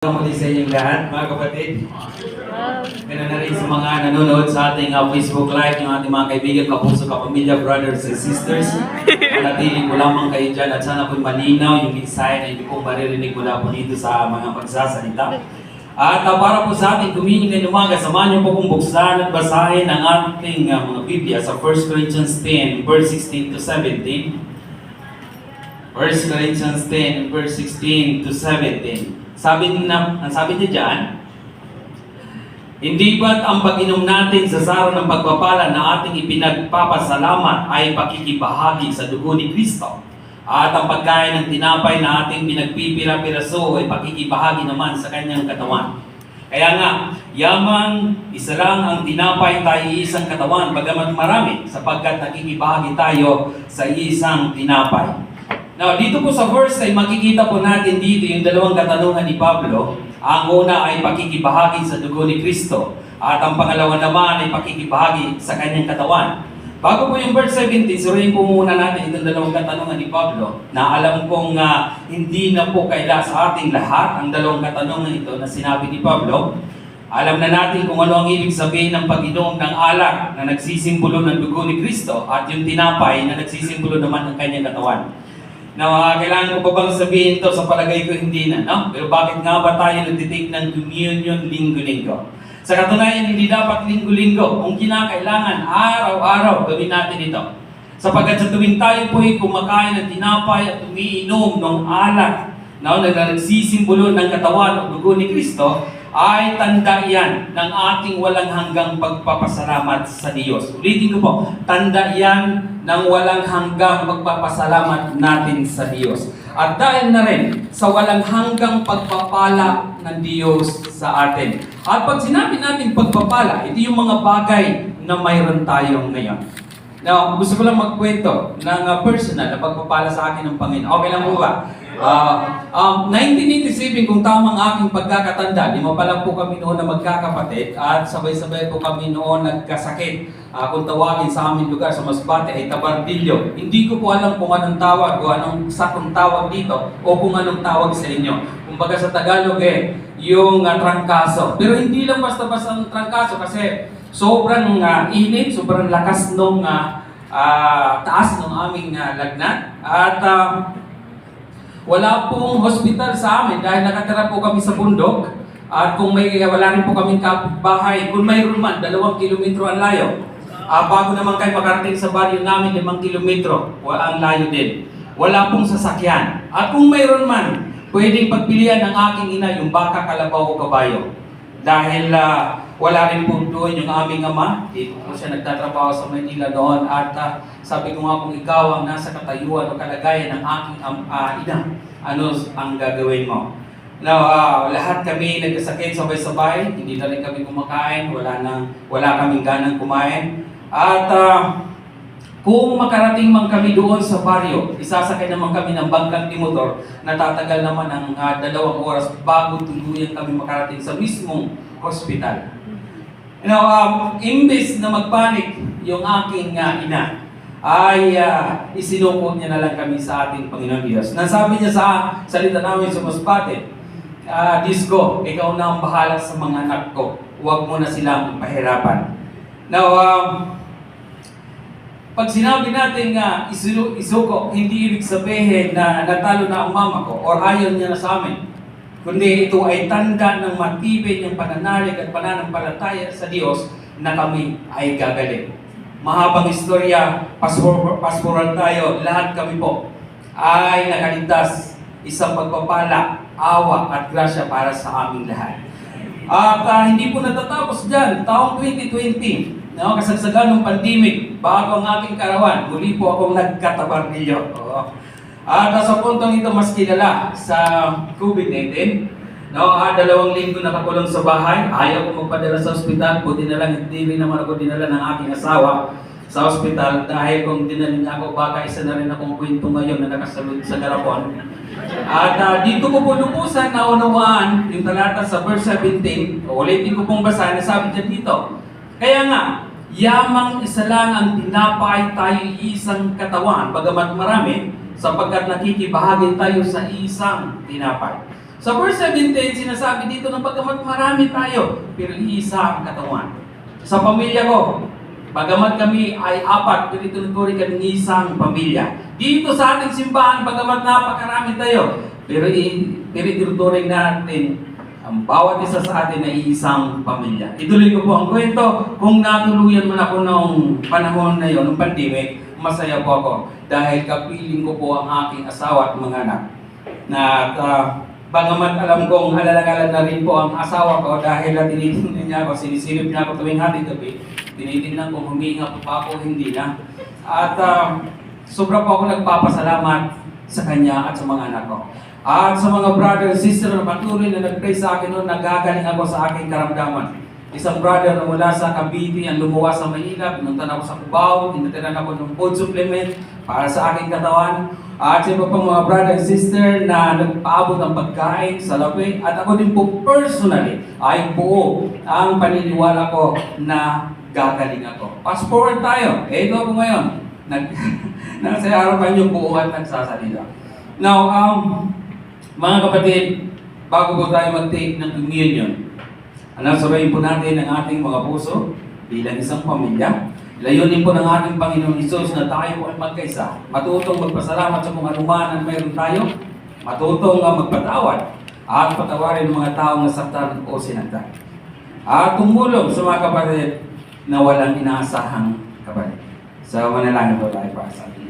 Muli sa inyong lahat, mga kapatid. Ganun na rin sa mga nanonood sa ating uh, Facebook Live, yung ating mga kaibigan, kapuso, kapamilya, brothers and sisters. Manatili ko lamang kayo dyan at sana po'y malinaw yung mensahe na hindi po maririnig mula po dito sa mga pagsasalita. At uh, para po sa ating kumiling ngayong umaga, samahan niyo po kong buksan at basahin ang ating uh, mga Biblia sa 1 Corinthians 10, verse 16 to 17. 1 Corinthians 10, verse 16 to 17. Sabi na, ang sabi niya diyan, hindi ba't ang pag-inom natin sa saro ng pagpapala na ating ipinagpapasalamat ay pakikibahagi sa dugo ni Kristo? At ang pagkain ng tinapay na ating pinagpipira-piraso ay pakikibahagi naman sa kanyang katawan. Kaya nga, yaman, isa lang ang tinapay tayo isang katawan, bagamat marami, sapagkat nakikibahagi tayo sa isang tinapay. Now, dito po sa verse ay makikita po natin dito yung dalawang katanungan ni Pablo. Ang una ay pakikibahagi sa dugo ni Kristo. At ang pangalawa naman ay pakikibahagi sa kanyang katawan. Bago po yung verse 17, suriin po muna natin itong dalawang katanungan ni Pablo na alam kong ah, hindi na po kaila sa ating lahat ang dalawang katanungan ito na sinabi ni Pablo. Alam na natin kung ano ang ibig sabihin ng pag-inom ng alak na nagsisimbolo ng dugo ni Kristo at yung tinapay na nagsisimbolo naman ng kanyang katawan. Now, ah, kailangan ko pa bang sabihin to sa palagay ko hindi na, no? Pero bakit nga ba tayo nagtitake ng communion linggo-linggo? Sa katunayan, hindi dapat linggo-linggo. Kung kinakailangan, araw-araw gawin natin ito. Sapagkat sa tuwing tayo po ay kumakain ng tinapay at umiinom ng alak no, na nagsisimbolo ng katawan o dugo ni Kristo, ay tanda yan ng ating walang hanggang pagpapasalamat sa Diyos. Ulitin ko po, tanda yan ng walang hanggang pagpapasalamat natin sa Diyos. At dahil na rin sa walang hanggang pagpapala ng Diyos sa atin. At pag sinabi natin pagpapala, ito yung mga bagay na mayroon tayo ngayon. Now, gusto ko lang magkwento ng uh, personal na pagpapala sa akin ng Panginoon. Okay lang po ba? Ah, um, 1987, kung tamang aking pagkakatanda, lima pa lang po kami noon na magkakapatid at sabay-sabay po kami noon nagkasakit. Ah, kung tawagin sa aming lugar sa Masbate ay Tabardillo. Hindi ko po alam kung anong tawag o anong sakong tawag dito o kung anong tawag sa inyo. Kumbaga sa Tagalog eh, yung uh, trangkaso. Pero hindi lang basta-basta ang trangkaso kasi sobrang ah, init, sobrang lakas nung ah, ah, taas ng aming ah, lagnat. At ah, wala pong hospital sa amin dahil nakatira po kami sa bundok. At kung may wala rin po kaming kapitbahay, kung mayroon man, dalawang kilometro ang layo. Ah, bago naman kayo makarating sa baryo namin, limang kilometro, ang layo din. Wala pong sasakyan. At kung mayroon man, pwedeng pagpilian ng aking ina yung baka, kalabaw o kabayo. Dahil ah, wala rin po doon yung aming ama, dito po siya nagtatrabaho sa Manila noon at ah, sabi ko nga kung ikaw ang nasa katayuan o kalagayan ng aking am- ah, ina, ano ang gagawin mo? Now, ah, lahat kami nagkasakit sabay-sabay, hindi na rin kami kumakain, wala nang wala kaming ganang kumain. At ah, kung makarating man kami doon sa baryo, isasakay naman kami ng bangkang timotor na tatagal naman ng ah, dalawang oras bago tuluyan kami makarating sa mismong hospital. You know, um, imbes na magpanik yung aking ah, ina, ay uh, isinuko niya na lang kami sa ating Panginoon Diyos. Nasabi niya sa salita namin sa Masbate, ah, Disco, ikaw na ang bahala sa mga anak ko. Huwag mo na silang pahirapan. Now, um, pag sinabi natin nga isuko, hindi ibig sabihin na natalo na ang mama ko or ayaw niya na sa amin. Kundi ito ay tanda ng matibay niyang pananalig at pananampalataya sa Diyos na kami ay gagaling. Mahabang istorya, paspor, pastoral tayo, lahat kami po ay nakaligtas. Isang pagpapala, awa at grasya para sa aming lahat. At ah, hindi po natatapos dyan, taong 2020, no, kasagsagan ng pandemic, bago ang aking karawan, muli po akong nagkatabarnilyo. Oo. At sa puntong ito mas kilala sa COVID-19, no, ah, dalawang linggo nakakulong sa bahay, ayaw ko magpadala sa ospital, buti na lang hindi rin naman ako dinala ng aking asawa sa ospital. Dahil kung dinala niya ako, baka isa na rin akong kwento ngayon na nakasalud sa garapon. At ah, dito ko po lubusan na unawaan yung talata sa verse 17, ulitin ko pong basahin, sabi niya dito, Kaya nga, yamang isa lang ang tinapay tayo isang katawan, bagamat marami, sapagkat nakikibahagi tayo sa isang tinapay. Sa verse 17, sinasabi dito na pagkamat marami tayo, pero iisa ang katawan. Sa pamilya ko, bagamat kami ay apat, pero itinuturing kami ng isang pamilya. Dito sa ating simbahan, bagamat napakarami tayo, pero, itinuturing natin ang bawat isa sa atin ay isang pamilya. Ituloy ko po ang kwento. Kung natuluyan man ako noong panahon na yon, noong pandemic, masaya po ako. Dahil kapiling ko po ang aking asawa at mga anak. Na uh, bagamat alam kong alalagalan na rin po ang asawa ko dahil na tinitingnan niya ako, sinisilip niya ako tuwing hati gabi, tinitingnan ko huminga pa ako, hindi na. At uh, sobra po ako nagpapasalamat sa kanya at sa mga anak ko. At sa mga brother and sister na patuloy na nag-pray sa akin noon, nagagaling ako sa aking karamdaman. Isang brother na mula sa Cavite ang lumuwas sa Manila, pinuntan ako sa Cubao, tinatiran ako ng food supplement para sa aking katawan. At sa iba pang mga brother and sister na nagpaabot ng pagkain sa labi. At ako din po personally ay buo ang paniniwala ko na gagaling ako. Fast forward tayo. Ito ako ngayon. Nag, nasa harapan yung buo at nagsasalita. Now, um, mga kapatid, bago po tayo mag-take ng communion, Anasurayin po natin ang ating mga puso bilang isang pamilya. Layunin po ng ating Panginoon Isus na tayo po ay magkaisa. Matutong magpasalamat sa kung anuman ang mayroon tayo. Matutong magpatawad at patawarin ang mga taong nasaktan o sinaktan. At tumulong sa mga kapatid na walang inaasahang kapatid. Sa manalangin po tayo para sa ating